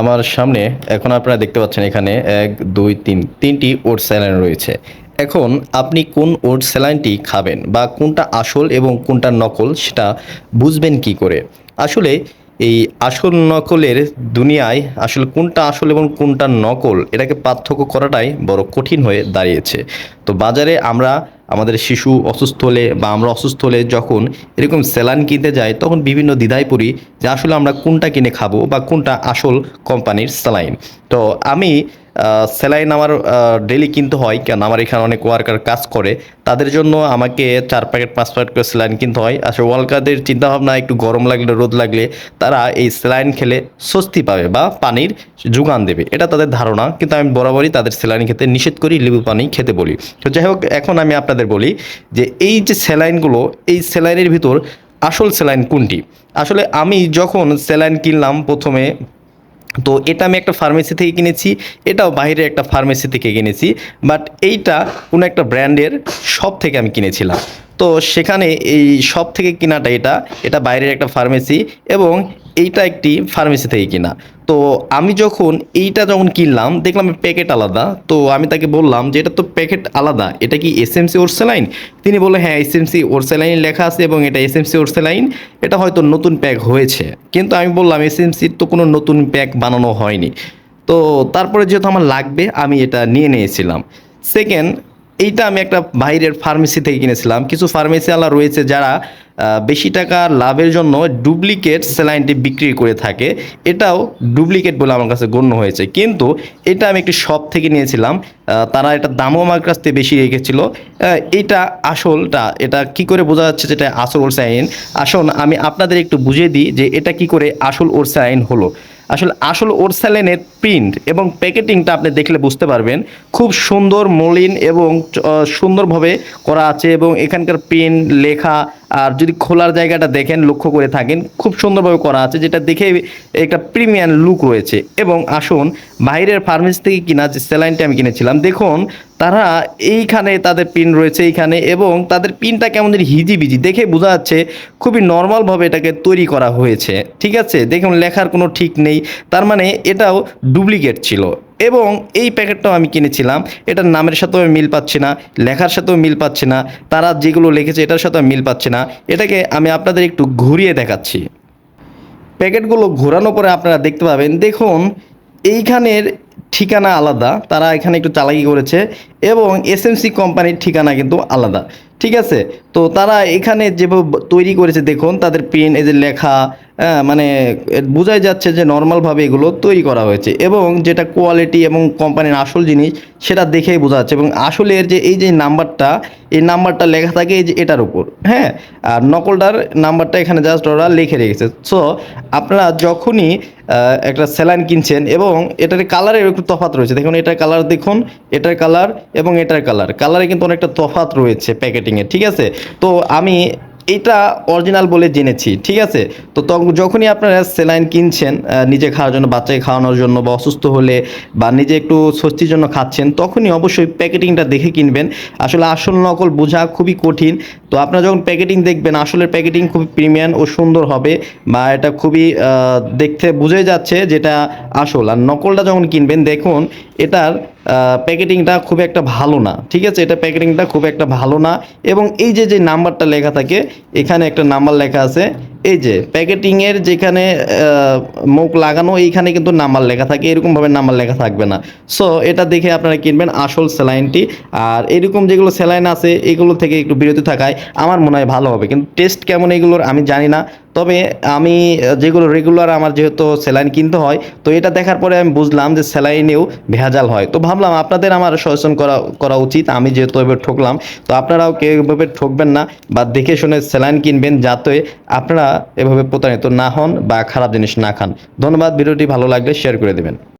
আমার সামনে এখন আপনারা দেখতে পাচ্ছেন এখানে এক, দুই, তিন, তিনটি ওট স্যালাইন রয়েছে। এখন আপনি কোন ওট স্যালাইনটি খাবেন বা কোনটা আসল এবং কোনটা নকল সেটা বুঝবেন কি করে? আসলে এই আসল নকলের দুনিয়ায় আসলে কোনটা আসল এবং কোনটা নকল, এটাকে পার্থক্য করাটাই বড় কঠিন হয়ে দাঁড়িয়েছে। তো বাজারে আমরা আমাদের শিশু অসুস্থ হলে বা আমরা অসুস্থ হলে যখন এরকম স্যালান কিনতে যাই, তখন বিভিন্ন দ্বিধায় পড়ি যে আসলে আমরা কোনটা কিনে খাব বা কোনটা আসল কোম্পানির স্যালাইন। তো আমি স্যালাইন আমার ডেলি কিনতে হয়, কেন আমার এখানে অনেক ওয়ার্কার কাজ করে, তাদের জন্য আমাকে চার প্যাকেট পাঁচ প্যাকেট করে স্যালাইন কিনতে হয়। আসলে ওয়ার্কারদের চিন্তাভাবনা একটু গরম লাগলে, রোদ লাগলে, তারা এই স্যালাইন খেলে স্বস্তি পাবে বা পানির যোগান দেবে। এটা তাদের ধারণা, কিন্তু আমি বরাবরই তাদের স্যালাইন খেতে নিষেধ করি, লেবু পানি খেতে বলি। তো যাই হোক, এখন আমি আপনাদের বলি যে এই যে স্যালাইনগুলো, এই স্যালাইনের ভিতর আসল স্যালাইন কোনটি? আসলে আমি যখন স্যালাইন কিনলাম প্রথমে তো এটা আমি একটা ফার্মেসি থেকে কিনেছি, এটাও বাইরে একটা ফার্মেসি থেকে কিনেছি বাট এইটা কোনো একটা ব্র্যান্ডের শপ থেকে আমি কিনেছিলাম। তো সেখানে এই শপ থেকে কেনাটা এটা এটা বাইরের একটা ফার্মেসি এবং এইটা একটি ফার্মেসি থেকে কিনা। তো আমি যখন এইটা যখন কিনলাম, দেখলাম প্যাকেট আলাদা। তো আমি তাকে বললাম যে, এটা তো প্যাকেট আলাদা। এটা কি এস এম এসএমসি ওরসেলাইন তিনি বললেন হ্যাঁ এস এম এসএমসি ওরসেলাইন লেখা আছে এবং এটা এসএমসি ওরসেলাইন এটা হয়তো নতুন প্যাক হয়েছে। কিন্তু আমি বললাম এসএমসির তো কোনো নতুন প্যাক বানানো হয়নি। তো তারপরে যেহেতু আমার লাগবে, আমি এটা নিয়ে নিয়েছিলাম। সেকেন্ড এইটা আমি একটা বাইরের ফার্মেসি থেকে কিনেছিলাম। কিছু ফার্মেসিওয়ালা রয়েছে যারা বেশি টাকা লাভের জন্য ডুপ্লিকেট স্যালাইনটি বিক্রি করে থাকে। এটাও ডুপ্লিকেট বলে আমার কাছে গণ্য হয়েছে। কিন্তু এটা আমি একটি শপ থেকে নিয়েছিলাম। তারা এটা দামও আমার কাছ থেকে বেশি রেখেছিল। এটা আসলটা, এটা কি করে বোঝা যাচ্ছে যেটা আসল ওর সাইন আসুন, আমি আপনাদের একটু বুঝিয়ে দিই যে এটা কি করে আসল ওর সাইন হলো। আসলে আসল ওরসালেনের প্রিন্ট এবং প্যাকেটিংটা আপনি দেখলে বুঝতে পারবেন। খুব সুন্দর মলিন এবং সুন্দরভাবে করা আছে এবং এখানকার প্রিন্ট, লেখা আর যদি খোলার জায়গাটা দেখেন, লক্ষ্য করে থাকেন, খুব সুন্দরভাবে করা আছে, যেটা দেখে একটা প্রিমিয়াম লুক রয়েছে। এবং আসুন, বাইরের ফার্মেসি থেকে কিনা যে স্যালাইনটা আমি কিনেছিলাম, দেখুন, তারা এইখানে তাদের পিন রয়েছে এইখানে, এবং তাদের পিনটা কেমন হিজিবিজি। দেখে বোঝা যাচ্ছে, খুবই নর্মালভাবে এটাকে তৈরি করা হয়েছে। ঠিক আছে? দেখুন, লেখার কোনো ঠিক নেই। তার মানে এটাও ডুপ্লিকেট ছিল। এবং এই প্যাকেটটাও আমি কিনেছিলাম। এটার নামের সাথেও আমি মিল পাচ্ছি না, লেখার সাথেও মিল পাচ্ছি না, তারা যেগুলো লিখেছে এটার আমি মিল পাচ্ছি না। এটাকে আমি আপনাদের একটু ঘুরিয়ে দেখাচ্ছি। প্যাকেটগুলো ঘোরানো পরে আপনারা দেখতে পাবেন, দেখুন, এইখানের ঠিকানা আলাদা, তারা এখানে একটু চালাকি করেছে এবং এসএমসি কোম্পানির ঠিকানা কিন্তু আলাদা। ঠিক আছে? তো তারা এখানে যেভাবে তৈরি করেছে দেখুন তাদের পেন এই যে লেখা হ্যাঁ, মানে বোঝাই যাচ্ছে যে নর্মালভাবে এগুলো তৈরি করা হয়েছে এবং যেটা কোয়ালিটি এবং কোম্পানির আসল জিনিস সেটা দেখেই বোঝা যাচ্ছে এবং আসলে এর যে এই যে নাম্বারটা এই নাম্বারটা লেখা থাকে এই যে এটার উপর হ্যাঁ? আর নকলটার নাম্বারটা এখানে জাস্ট ওরা লিখে রেখেছে। সো আপনারা যখনই একটা স্যালাইন কিনছেন এবং এটার কালারের একটু তফাৎ রয়েছে দেখুন এটার কালার দেখুন এটার কালার এবং এটার কালার কালারে কিন্তু অনেকটা তফাৎ রয়েছে প্যাকেটিংয়ে ঠিক আছে? তো আমি এটা অরিজিনাল বলে জেনেছি, ঠিক আছে? তো যখনই আপনারা স্যালাইন কিনছেন নিজে খাওয়ার জন্য, বাচ্চাকে খাওয়ানোর জন্য বা অসুস্থ হলে বা নিজে একটু স্বস্তির জন্য খাচ্ছেন, তখনই অবশ্যই প্যাকেটিংটা দেখে কিনবেন। আসলে আসল নকল বোঝা খুবই কঠিন। তো আপনারা যখন প্যাকেটিং দেখবেন, আসলের প্যাকেটিং খুবই প্রিমিয়াম ও সুন্দর হবে বা এটা খুবই দেখতে বুঝে যাচ্ছে যেটা আসল। আর নকলটা যখন কিনবেন, দেখুন, এটার প্যাকেটিংটা খুব একটা ভালো না, ঠিক আছে? এটা প্যাকেটিংটা খুব একটা ভালো না। এবং এই যে যে নাম্বারটা লেখা থাকে, এখানে একটা নাম্বার লেখা আছে। এই যে, প্যাকেটিংয়ের যেখানে মুখ লাগানো, এইখানে কিন্তু নাম্বার লেখা থাকে। এরকমভাবে নাম্বার লেখা থাকবে না। সো এটা দেখে আপনারা কিনবেন আসল স্যালাইনটি। আর এরকম যেগুলো স্যালাইন আছে, এগুলো থেকে একটু বিরতি থাকায় আমার মনে হয় ভালো হবে। কিন্তু টেস্ট কেমন এগুলোর আমি জানি না। তবে আমি যেগুলো রেগুলার আমার যেহেতু স্যালাইন কিনতে হয়, তো এটা দেখার পরে আমি বুঝলাম যে স্যালাইনেও ভেজাল হয়। তো ভাবলাম আপনাদের আমার সচেতন করা করা উচিত। আমি যেহেতু এবার ঠকলাম, তো আপনারাও কেউ এভাবে ঠকবেন না বা দেখে শুনে স্যালাইন কিনবেন যাতে আপনারা এভাবে প্রতারিত না হন বা খারাপ জিনিস না খান। ধন্যবাদ, ভিডিওটি ভালো লাগলে শেয়ার করে দেবেন।